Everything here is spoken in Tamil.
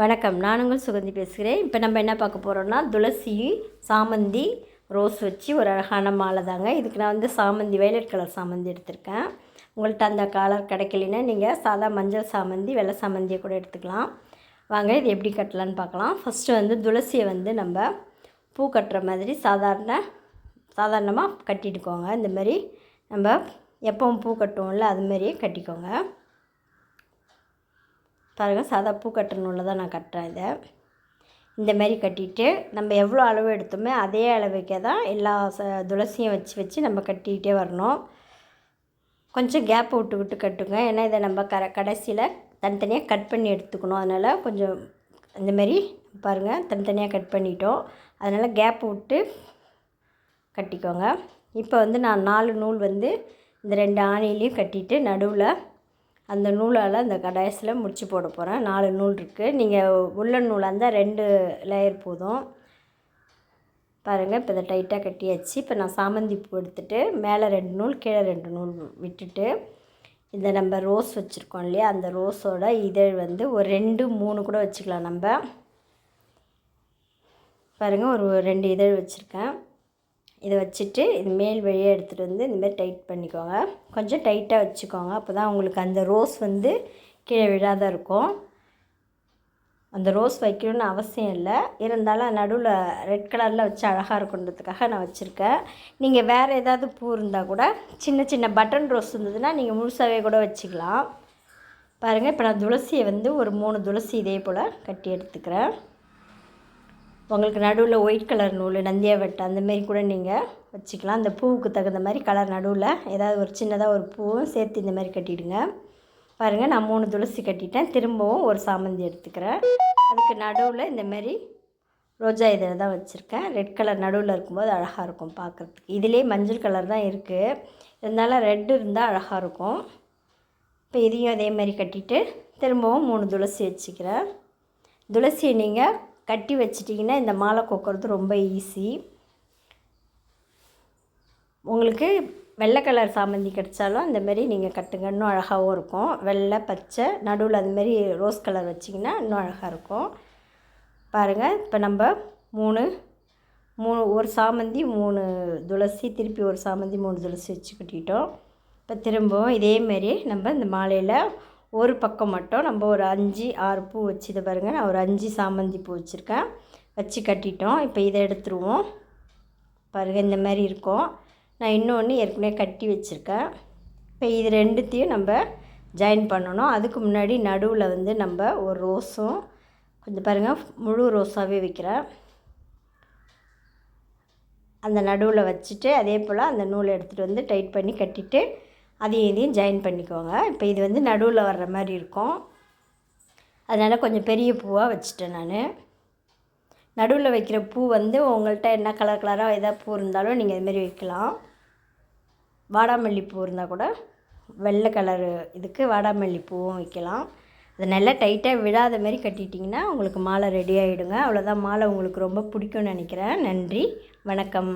வணக்கம். நான் உங்கள் சுகந்தி பேசுகிறேன். இப்போ நம்ம என்ன பார்க்க போகிறோம்னா துளசி சாமந்தி ரோஸ் வச்சு ஒரு அழகான மாலை தாங்க. இதுக்கு நான் வந்து சாமந்தி வயலட் கலர் சாமந்தி எடுத்திருக்கேன். உங்கள்கிட்ட அந்த கலர் கிடைக்கலன்னா நீங்கள் சாதா மஞ்சள் சாமந்தி வெள்ளை சாமந்தியை கூட எடுத்துக்கலாம். வாங்க இது எப்படி கட்டலான்னு பார்க்கலாம். ஃபஸ்ட்டு வந்து துளசியை வந்து நம்ம பூ கட்டுற மாதிரி சாதாரண சாதாரணமாக கட்டிட்டுக்கோங்க. இந்த மாதிரி நம்ம எப்பவும் பூ கட்டுவோம்ல அது மாதிரியே கட்டிக்கோங்க. பாருங்கள் சாதா பூ கட்டுற நூலில் தான் நான் கட்டுறேன் இதை. இந்த மாதிரி கட்டிட்டு நம்ம எவ்வளோ அளவு எடுத்தோமோ அதே அளவுக்கே தான் எல்லா ச துளசியும் வச்சு வச்சு நம்ம கட்டிக்கிட்டே வரணும். கொஞ்சம் கேப் விட்டு விட்டு கட்டுங்க. ஏன்னா இதை நம்ம கர கடைசியில் தனித்தனியாக கட் பண்ணி எடுத்துக்கணும். அதனால் கொஞ்சம் இந்தமாரி பாருங்கள் தனித்தனியாக கட் பண்ணிட்டோம். அதனால் கேப் விட்டு கட்டிக்கோங்க. இப்போ வந்து நான் நாலு நூல் வந்து இந்த ரெண்டு ஆணிலையும் கட்டிட்டு நடுவில் அந்த நூலால் அந்த கடைசியில் முடிச்சு போட போகிறேன். நாலு நூல் இருக்குது நீங்கள் உள்ள நூலாக இருந்தால் ரெண்டு லேயர் போதும். பாருங்கள் இப்போ இதை டைட்டாக கட்டியாச்சு. இப்போ நான் சாமந்தி பூ எடுத்துகிட்டு மேலே ரெண்டு நூல் கீழே ரெண்டு நூல் விட்டுட்டு இந்த நம்ம ரோஸ் வச்சுருக்கோம் இல்லையா? அந்த ரோஸோட இதழ் வந்து ஒரு ரெண்டு மூணு கூட வச்சுக்கலாம் நம்ம. பாருங்கள் ஒரு ரெண்டு இதழ் வச்சுருக்கேன். இதை வச்சுட்டு இது மேல் வழியாக எடுத்துகிட்டு வந்து இந்தமாரி டைட் பண்ணிக்கோங்க. கொஞ்சம் டைட்டாக வச்சுக்கோங்க. அப்போ தான் உங்களுக்கு அந்த ரோஸ் வந்து கீழே விழாத இருக்கும். அந்த ரோஸ் வைக்கணும்னு அவசியம் இல்லை. இருந்தாலும் நடுவில் ரெட் கலரில் வச்சு அழகாக இருக்குன்றதுக்காக நான் வச்சுருக்கேன். நீங்கள் வேறு ஏதாவது பூ இருந்தால் கூட சின்ன சின்ன பட்டன் ரோஸ் இருந்ததுன்னா நீங்கள் முழுசாகவே கூட வச்சுக்கலாம். பாருங்கள் இப்போ நான் துளசியை வந்து ஒரு மூணு துளசி இதே போல் கட்டி எடுத்துக்கிறேன். உங்களுக்கு நடுவில் ஒயிட் கலர் நூல் நந்தியாவட்டை அந்தமாரி கூட நீங்கள் வச்சுக்கலாம். அந்த பூவுக்கு தகுந்த மாதிரி கலர் நடுவில் ஏதாவது ஒரு சின்னதாக ஒரு பூவும் சேர்த்து இந்த மாதிரி கட்டிவிடுங்க பாருங்கள் நான் மூணு துளசி கட்டிட்டேன். திரும்பவும் ஒரு சாமந்தி எடுத்துக்கிறேன். அதுக்கு நடுவில் இந்தமாரி ரோஜா இதில் தான் வச்சுருக்கேன். ரெட் கலர் நடுவில் இருக்கும்போது அழகாக இருக்கும் பார்க்குறதுக்கு. இதிலே மஞ்சள் கலர் தான் இருக்குது இருந்தாலும் ரெட்டு இருந்தால் அழகாக இருக்கும். இப்போ இதையும் அதே மாதிரி கட்டிட்டு திரும்பவும் மூணு துளசி வச்சுக்கிறேன். துளசியை நீங்கள் கட்டி வச்சிட்டிங்கன்னா இந்த மாலை கோக்கிறது ரொம்ப ஈஸி உங்களுக்கு வெள்ளை கலர் சாமந்தி கிடச்சாலும் அந்தமாரி நீங்கள் கட்டுங்க. இன்னும் அழகாகவும் இருக்கும். வெள்ளை பச்சை நடுவில் அதுமாரி ரோஸ் கலர் வச்சிங்கன்னா இன்னும் அழகாக இருக்கும். பாருங்கள் இப்போ நம்ம மூணு மூணு ஒரு சாமந்தி மூணு துளசி திருப்பி ஒரு சாமந்தி மூணு துளசி வச்சு கட்டிட்டோம். இப்போ திரும்பவும் இதேமாரி நம்ம இந்த மாலையில் ஒரு பக்கம் மட்டும் நம்ம ஒரு அஞ்சு ஆறு பூ வச்சு இதை பாருங்கள் நான் ஒரு அஞ்சு சாமந்தி பூ வச்சுருக்கேன். வச்சு கட்டிட்டோம். இப்போ இதை எடுத்துருவோம். பாருங்கள் இந்த மாதிரி இருக்கும். நான் இன்னொன்று ஏற்கனவே கட்டி வச்சுருக்கேன். இப்போ இது ரெண்டுத்தையும் நம்ம ஜாயின் பண்ணணும். அதுக்கு முன்னாடி நடுவில் வந்து நம்ம ஒரு ரோஸும் கொஞ்சம் பாருங்கள் முழு ரோஸாகவே வைக்கிறேன். அந்த நடுவில் வச்சுட்டு அதே போல் அந்த நூலை எடுத்துகிட்டு வந்து டைட் பண்ணி கட்டிட்டு அதையும் இதையும் ஜாயின் பண்ணிக்கோங்க. இப்போ இது வந்து நடுவில் வர்ற மாதிரி இருக்கும். அதனால் கொஞ்சம் பெரிய பூவாக வச்சுட்டேன் நான். நடுவில் வைக்கிற பூ வந்து உங்கள்கிட்ட என்ன கலர் கலராக எதாவது பூ இருந்தாலும் நீங்கள் இதுமாரி வைக்கலாம். வாடாமல்லி பூ இருந்தால் கூட வெள்ளை கலரு இதுக்கு வாடாமல்லி பூவும் வைக்கலாம். அது நல்லா டைட்டாக விழாத மாதிரி கட்டிட்டிங்கன்னா உங்களுக்கு மாலை ரெடி ஆகிடுங்க அவ்வளோதான் மாலை உங்களுக்கு ரொம்ப பிடிக்கும்னு நினைக்கிறேன். நன்றி. வணக்கம்.